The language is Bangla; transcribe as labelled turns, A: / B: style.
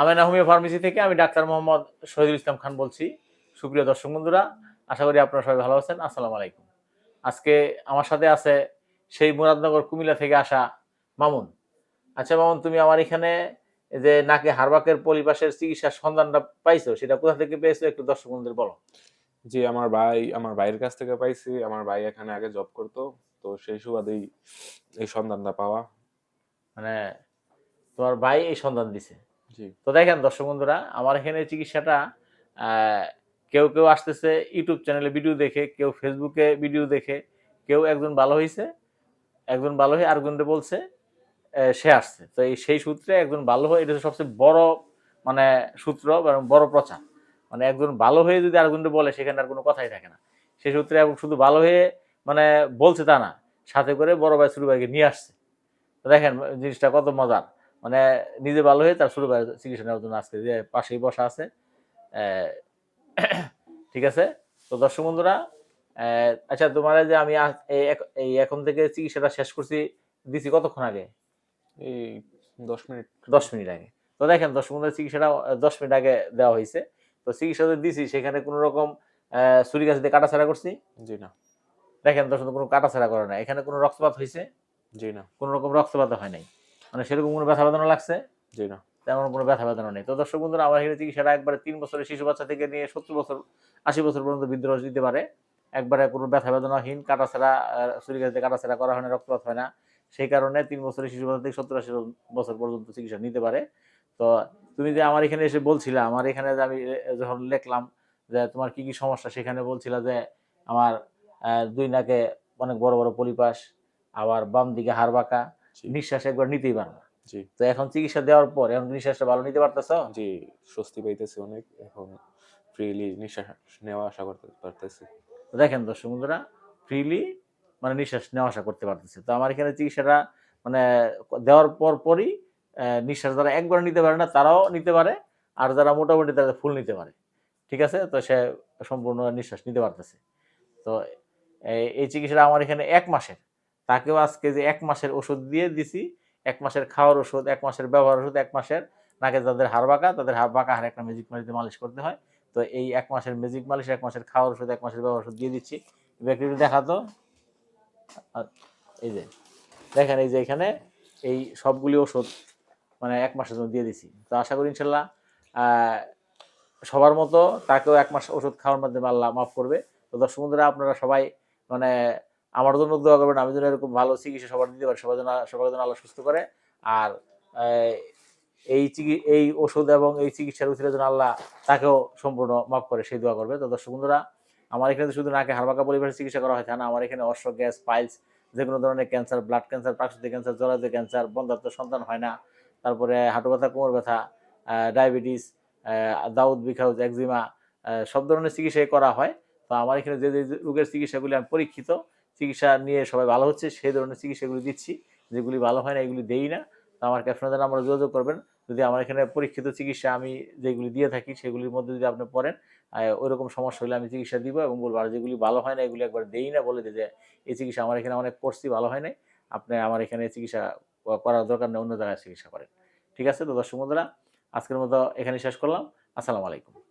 A: আমেনা হোমিও ফার্মেসি থেকে আমি ডাক্তার মোহাম্মদ শহীদুল ইসলাম খান বলছি। সুপ্রিয় দর্শক বন্ধুরা আশা করি আপনারা সবাই ভালো আছেন। আসসালামু আলাইকুম। আজকে আমার সাথে আছে সেই মুরাদনগর কুমিল্লা থেকে আসা মামুন। আচ্ছা মামুন তুমি আমার এখানে যে নাকে হারবাকের পরিপাশের চিকিৎসার সন্ধানটা পাইছো সেটা কোথা থেকে পেয়েছ একটু দর্শক বন্ধুদের বলো।
B: জি আমার ভাই আমার ভাইয়ের কাছ থেকে পাইছি। আমার ভাই এখানে আগে জব করতো তো সেই সুবাদেই এই সন্ধানটা পাওয়া।
A: মানে তোমার ভাই এই সন্ধান দিছে? তো দেখেন দর্শক বন্ধুরা, আমার এখানে চিকিৎসাটা কেউ কেউ আসতেছে ইউটিউব চ্যানেলে ভিডিও দেখে, কেউ ফেসবুকে ভিডিও দেখে, কেউ একজন ভালো হয়েছে একজন ভালো হয়ে আরেকজনকে বলছে সে আসছে। তো এই সেই সূত্রে একজন ভালো হয়ে, এটা সবচেয়ে বড় মানে সূত্র এবং বড় প্রচার। মানে একজন ভালো হয়ে যদি আরেকজনকে বলে, সেখানে আর কোনো কথাই থাকে না। সেই সূত্রে এবং শুধু ভালো হয়ে মানে বলছে তা না, সাথে করে বড় ভাই, ছোট ভাইকে নিয়ে আসছে। দেখেন, জিনিসটা কত মজার। মানে নিজে ভালো হয়ে তার ছোট ভাই চিকিৎসা নেওয়ার জন্য আজকে যে পাশেই বসা আছে ঠিক আছে? তো দর্শক বন্ধুরা আচ্ছা তোমার যে আমি এই এখন থেকে চিকিৎসাটা শেষ করছি দিছি কতক্ষণ আগে?
B: এই দশ মিনিট।
A: দশ মিনিট আগে। তো দেখেন দর্শক বন্ধুরা চিকিৎসাটা দশ মিনিট আগে দেওয়া হয়েছে। তো চিকিৎসা দিছি সেখানে কোনো রকম ছুরি কাছে দিয়ে কাটাছাড়া করছি?
B: জি না।
A: দেখেন দর্শক কোনো কাটাছাড়া করে না এখানে কোনো রক্তপাত হয়েছে?
B: জি না।
A: কোনো রকম রক্তপাত হয় নাই। মানে সেরকম কোনো ব্যথা বেদনা লাগছে?
B: জি না।
A: তেমন কোনো ব্যথা বেদনা নেই। তো দর্শক বন্ধুরা আমার এখানে চিকিৎসাটা একবারে তিন বছরের শিশু বাচ্চা থেকে নিয়ে সত্তর বছর আশি বছর পর্যন্ত বিদ্রোহ দিতে পারে। একবারে কোনো ব্যথা বেদনাহীন কাটাছাড়া গাছে কাটাছাড়া করা হয় না রক্তপাত হয় না। সেই কারণে তিন বছরের শিশু বাচ্চা থেকে সত্তর আশি বছর পর্যন্ত চিকিৎসা নিতে পারে। তো তুমি যে আমার এখানে এসে বলছিলা আমার এখানে যে আমি যখন লিখলাম যে তোমার কি কি সমস্যা সেখানে বলছিলা যে আমার দুই নাকে অনেক বড় বড় পলিপাস আবার বাম দিকে হাড় বাঁকা নিঃশ্বাস একবার নিতেই পারো না।
B: জি।
A: তো এখন চিকিৎসা দেওয়ার পর এখন নিঃশ্বাসটা ভালো নিতে পারতেছ?
B: জি স্বস্তি পাইতেছি অনেক। এখন ফ্রিলি নিঃশ্বাস নেওয়া আশা করতে পারতেছি।
A: দেখেন দর্শক বন্ধুরা ফ্রিলি মানে নিঃশ্বাস নেওয়া আসা করতে পারতেছে। তো আমার এখানে চিকিৎসাটা মানে দেওয়ার পর পরই নিঃশ্বাস যারা একবার নিতে পারে না তারাও নিতে পারে। আর যারা মোটামুটি তারা ফুল নিতে পারে। ঠিক আছে? তো সে সম্পূর্ণ নিঃশ্বাস নিতে পারতেছে। তো এই চিকিৎসাটা আমার এখানে এক মাসের। তাকেও আজকে যে এক মাসের ওষুধ দিয়ে দিছি, এক মাসের খাওয়ার ওষুধ, এক মাসের ব্যবহার ওষুধ, এক মাসের নাকে যাদের হাড় বাঁকা, তাদের হাড় বাঁকা হাড় একটা ম্যাজিক মালিতে মালিশ করতে হয়। তো এই এক মাসের ম্যাজিক মালিশ, এক মাসের খাওয়ার ওষুধ, এক মাসের ব্যবহার ওষুধ দিয়ে দিচ্ছি। ব্যক্তিটি দেখাতো এই যে, দেখেন এই যে এখানে এই সবগুলি ওষুধ মানে এক মাসের জন্য দিয়ে দিছি। তো আশা করি ইনশাল্লাহ সবার মতো তাকেও এক মাস ওষুধ খাওয়ার মাধ্যমে আল্লাহ মাফ করবে। তো দর্শক বন্ধুরা, আপনারা সবাই মানে আমার জন্য দোয়া করবেন, আমি যেন এরকম ভালো চিকিৎসা সবার দিতে পারি, সবার জন্য সবার জন্য আল্লাহ সুস্থ করে। আর এই চিকি- এই ওষুধ এবং এই চিকিৎসার উচিত জন্য আল্লাহ তাকেও সম্পূর্ণ মাফ করে, সেই দোয়া করবে। তো দর্শক বন্ধুরা, আমার এখানে শুধু নাকে হারবাকা পরিবারের চিকিৎসা করা হয় না, আমার এখানে অশ্ব গ্যাস, পাইলস যে কোনো ধরনের ক্যান্সার, ব্লাড ক্যান্সার, প্রাকৃতিক ক্যান্সার জলাজয় ক্যান্সার বন্ধাত্ম সন্তান হয় না। তারপরে হাঁটু ব্যথা, কোমর ব্যথা ডায়াবেটিস দাউদ, বিখাউজ, একজিমা সব ধরনের চিকিৎসাই করা হয়। তো আমার এখানে যে যে রোগের চিকিৎসাগুলি আমি পরীক্ষিত চিকিৎসা নিয়ে সবাই ভালো হচ্ছে, সেই ধরনের চিকিৎসাগুলি দিচ্ছি। যেগুলি ভালো হয় না, এগুলি দেই না। তো আমার ক্যাপশনের আমরা যোগাযোগ করবেন। যদি আমার এখানে পরীক্ষিত চিকিৎসা আমি যেগুলি দিয়ে থাকি, সেগুলির মধ্যে যদি আপনি পড়েন ওই রকম সমস্যা হলে আমি চিকিৎসা দিব এবং বলব, আর যেগুলি ভালো হয় না, এগুলি একবার দেই না। বলে যে, এই চিকিৎসা আমার এখানে অনেক করছি ভালো হয় নাই। আপনি আমার এখানে চিকিৎসা করার দরকার নেই, অন্য জায়গায় চিকিৎসা করেন। ঠিক আছে? তো দর্শক বন্ধুরা, আজকের মতো এখানে শেষ করলাম। আসসালামু আলাইকুম।